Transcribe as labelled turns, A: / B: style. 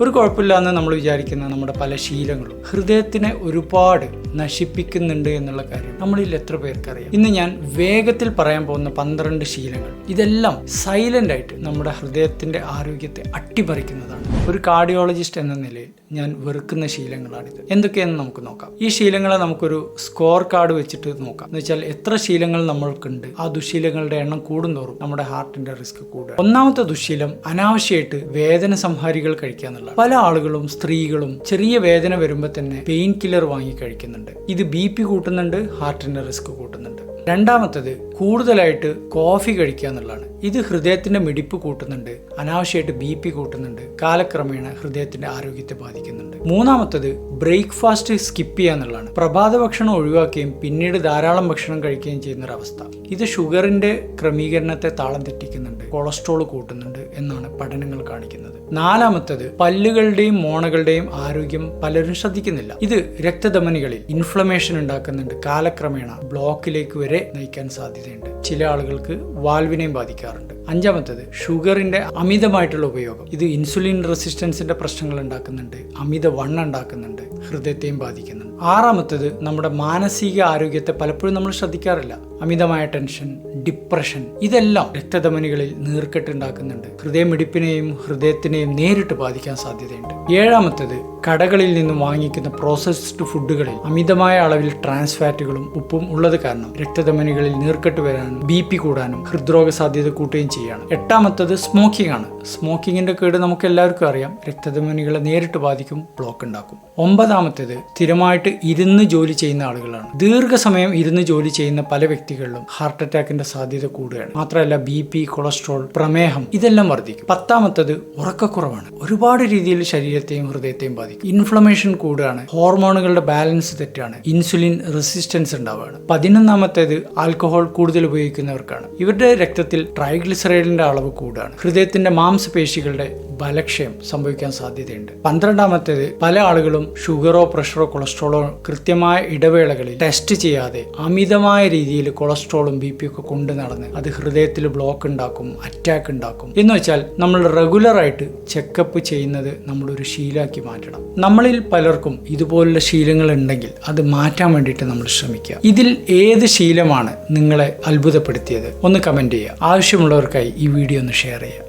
A: ഒരു കുഴപ്പമില്ലാന്ന് നമ്മൾ വിചാരിക്കുന്ന നമ്മുടെ പല ശീലങ്ങളും ഹൃദയത്തിനെ ഒരുപാട് നശിപ്പിക്കുന്നുണ്ട് എന്നുള്ള കാര്യം നമ്മളിൽ എത്ര പേർക്കറിയാം ഇന്ന് ഞാൻ വേഗത്തിൽ പറയാൻ പോകുന്ന പന്ത്രണ്ട് ശീലങ്ങൾ. ഇതെല്ലാം സൈലന്റ് ആയിട്ട് നമ്മുടെ ഹൃദയത്തിന്റെ ആരോഗ്യത്തെ അട്ടിമറിക്കുന്നതാണ്. ഒരു കാർഡിയോളജിസ്റ്റ് എന്ന നിലയിൽ ഞാൻ വെറുക്കുന്ന ശീലങ്ങളാണിത്. എന്തൊക്കെയെന്ന് നമുക്ക് നോക്കാം. ഈ ശീലങ്ങളെ നമുക്കൊരു സ്കോർ കാർഡ് വെച്ചിട്ട് നോക്കാം. എന്ന് വെച്ചാൽ എത്ര ശീലങ്ങൾ നമ്മൾക്കുണ്ട് ആ ദുശീലങ്ങളുടെ എണ്ണം കൂടുന്തോറും നമ്മുടെ ഹാർട്ടിന്റെ റിസ്ക് കൂടുക. ഒന്നാമത്തെ ദുശീലം അനാവശ്യമായിട്ട് വേദന സംഹാരികൾ കഴിക്കുക എന്നുള്ളത് പല ആളുകളും സ്ത്രീകളും ചെറിയ വേദന വരുമ്പോൾ തന്നെ പെയിൻ കില്ലർ വാങ്ങി കഴിക്കുന്നുണ്ട്. ഇത് ബി പി കൂട്ടുന്നുണ്ട് ഹാർട്ടിന്റെ റിസ്ക് കൂട്ടുന്നുണ്ട്. രണ്ടാമത്തത് കൂടുതലായിട്ട് കോഫി കഴിക്കുക എന്നുള്ളതാണ്. ഇത് ഹൃദയത്തിന്റെ മിടിപ്പ് കൂട്ടുന്നുണ്ട് അനാവശ്യമായിട്ട് ബി പി കൂട്ടുന്നുണ്ട് കാലക്രമേണ ഹൃദയത്തിന്റെ ആരോഗ്യത്തെ ബാധിക്കുന്നുണ്ട്. മൂന്നാമത്തത് ബ്രേക്ക്ഫാസ്റ്റ് സ്കിപ്പ് ചെയ്യുക എന്നുള്ളതാണ്. പ്രഭാത ഭക്ഷണം ഒഴിവാക്കുകയും പിന്നീട് ധാരാളം ഭക്ഷണം കഴിക്കുകയും ചെയ്യുന്ന ഒരു അവസ്ഥ ഇത് ഷുഗറിന്റെ ക്രമീകരണത്തെ താളം തെറ്റിക്കുന്നുണ്ട് കൊളസ്ട്രോൾ കൂട്ടുന്നുണ്ട് എന്നാണ് പഠനങ്ങൾ കാണിക്കുന്നത്. നാലാമത്തത് പല്ലുകളുടെയും മോണകളുടെയും ആരോഗ്യം പലരും ശ്രദ്ധിക്കുന്നില്ല. ഇത് രക്തധമനികളിൽ ഇൻഫ്ലമേഷൻ ഉണ്ടാക്കുന്നുണ്ട് കാലക്രമേണ ബ്ലോക്കിലേക്ക് വരെ നയിക്കാൻ സാധ്യതയുണ്ട്. ചില ആളുകൾക്ക് വാൽവിനെയും ബാധിക്കാറുണ്ട്. അഞ്ചാമത്തത് ഷുഗറിന്റെ അമിതമായിട്ടുള്ള ഉപയോഗം. ഇത് ഇൻസുലിൻ റെസിസ്റ്റൻസിന്റെ പ്രശ്നങ്ങൾ ഉണ്ടാക്കുന്നുണ്ട് അമിത വണ്ണം ഉണ്ടാക്കുന്നുണ്ട് ഹൃദയത്തെയും ബാധിക്കുന്നുണ്ട്. ആറാമത്തത് നമ്മുടെ മാനസിക ആരോഗ്യത്തെ പലപ്പോഴും നമ്മൾ ശ്രദ്ധിക്കാറില്ല. അമിതമായ ടെൻഷൻ ഡിപ്രഷൻ ഇതെല്ലാം രക്തധമനികളിൽ നീർക്കെട്ട് ഉണ്ടാക്കുന്നുണ്ട്. ഹൃദയമിടിപ്പിനെയും ഹൃദയത്തിനെയും നേരിട്ട് ബാധിക്കാൻ സാധ്യതയുണ്ട്. ഏഴാമത്തത് കടകളിൽ നിന്നും വാങ്ങിക്കുന്ന പ്രോസസ്ഡ് ഫുഡുകളിൽ അമിതമായ അളവിൽ ട്രാൻസ് ഫാറ്റുകളും ഉപ്പും ഉള്ളത് കാരണം രക്തധമനികളിൽ നീർക്കെട്ട് വരാനും ബി പി കൂടാനും ഹൃദ്രോഗ സാധ്യത കൂട്ടുകയും ചെയ്യുകയാണ് എട്ടാമത്തത് സ്മോക്കിംഗ് ആണ്. സ്മോക്കിങ്ങിന്റെ കേട് നമുക്ക് എല്ലാവർക്കും അറിയാം. രക്തധമനികളെ നേരിട്ട് ബാധിക്കും ബ്ലോക്ക് ഉണ്ടാക്കും. ഒമ്പതാമത്തേത് സ്ഥിരമായിട്ട് ഇരുന്ന് ജോലി ചെയ്യുന്ന ആളുകളാണ്. ദീർഘസമയം ഇരുന്ന് ജോലി ചെയ്യുന്ന പല വ്യക്തികളിലും ഹാർട്ട് അറ്റാക്കിന്റെ സാധ്യത കൂടുകയാണ്. മാത്രമല്ല ബി പി കൊളസ്ട്രോൾ പ്രമേഹം ഇതെല്ലാം വർദ്ധിക്കും. പത്താമത്തത് ഉറക്കക്കുറവാണ്. ഒരുപാട് രീതിയിൽ ശരീരത്തെയും ഹൃദയത്തെയും ബാധിക്കും. ഇൻഫ്ലമേഷൻ കൂടുകയാണ്. ഹോർമോണുകളുടെ ബാലൻസ് തെറ്റാണ്. ഇൻസുലിൻ റെസിസ്റ്റൻസ് ഉണ്ടാവുകയാണ്. പതിനൊന്നാമത്തേത് ആൽക്കഹോൾ കൂടുതൽ ഉപയോഗിക്കുന്നവർക്കാണ്. ഇവരുടെ രക്തത്തിൽ ട്രൈഗ്ലിസറൈഡിന്റെ അളവ് കൂടാണ്. ഹൃദയത്തിന്റെ മാംസപേശികളുടെ ബലക്ഷയം സംഭവിക്കാൻ സാധ്യതയുണ്ട്. പന്ത്രണ്ടാമത്തേത് പല ആളുകളും ഷുഗറോ പ്രഷറോ കൊളസ്ട്രോളോ കൃത്യമായ ഇടവേളകളിൽ ടെസ്റ്റ് ചെയ്യാതെ അമിതമായ രീതിയിൽ കൊളസ്ട്രോളും ബി ഒക്കെ കൊണ്ട് നടന്ന് അത് ഹൃദയത്തിൽ ബ്ലോക്ക് ഉണ്ടാക്കും അറ്റാക്ക് ഉണ്ടാക്കും. എന്ന് വെച്ചാൽ നമ്മൾ റെഗുലറായിട്ട് ചെക്കപ്പ് ചെയ്യുന്നത് നമ്മളൊരു ശീലാക്കി മാറ്റണം. നമ്മളിൽ പലർക്കും ഇതുപോലുള്ള ശീലങ്ങൾ ഉണ്ടെങ്കിൽ അത് മാറ്റാൻ വേണ്ടിയിട്ട് നമ്മൾ ശ്രമിക്കുക. ഇതിൽ ഏത് ശീലമാണ് നിങ്ങളെ അത്ഭുതപ്പെടുത്തിയത്? ഒന്ന് കമന്റ് ചെയ്യുക. ആവശ്യമുള്ളവർക്കായി ഈ വീഡിയോ ഒന്ന് ഷെയർ ചെയ്യുക.